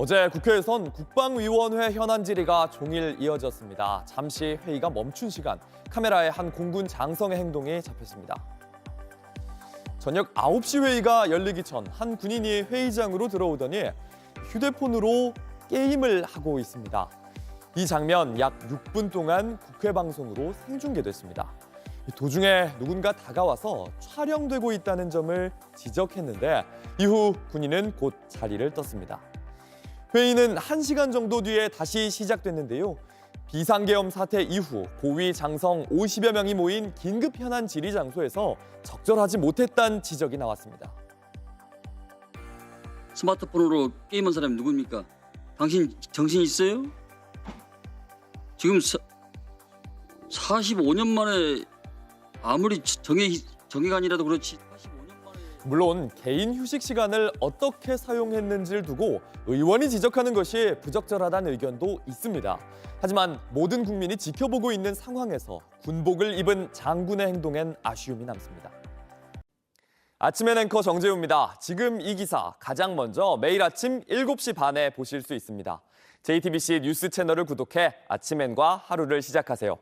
어제 국회에선 국방위원회 현안 질의가 종일 이어졌습니다. 잠시 회의가 멈춘 시간 카메라에 한 공군 장성의 행동이 잡혔습니다. 저녁 9시 회의가 열리기 전 한 군인이 회의장으로 들어오더니 휴대폰으로 게임을 하고 있습니다. 이 장면 약 6분 동안 국회 방송으로 생중계됐습니다. 도중에 누군가 다가와서 촬영되고 있다는 점을 지적했는데 이후 군인은 곧 자리를 떴습니다. 회의는 1시간 정도 뒤에 다시 시작됐는데요. 비상계엄 사태 이후 고위 장성 50여 명이 모인 긴급 현안 질의 장소에서 적절하지 못했다는 지적이 나왔습니다. 스마트폰으로 게임한 사람이 누굽니까? 당신 정신 있어요? 지금 사, 45년 만에 아무리 정의 정의관이라도 그렇지 45년 만에 물론 개인 휴식 시간을 어떻게 사용했는지를 두고 의원이 지적하는 것이 부적절하다는 의견도 있습니다. 하지만 모든 국민이 지켜보고 있는 상황에서 군복을 입은 장군의 행동엔 아쉬움이 남습니다. 아침엔 앵커 정재우입니다. 지금 이 기사 가장 먼저 매일 아침 7시 반에 보실 수 있습니다. JTBC 뉴스 채널을 구독해 아침엔과 하루를 시작하세요.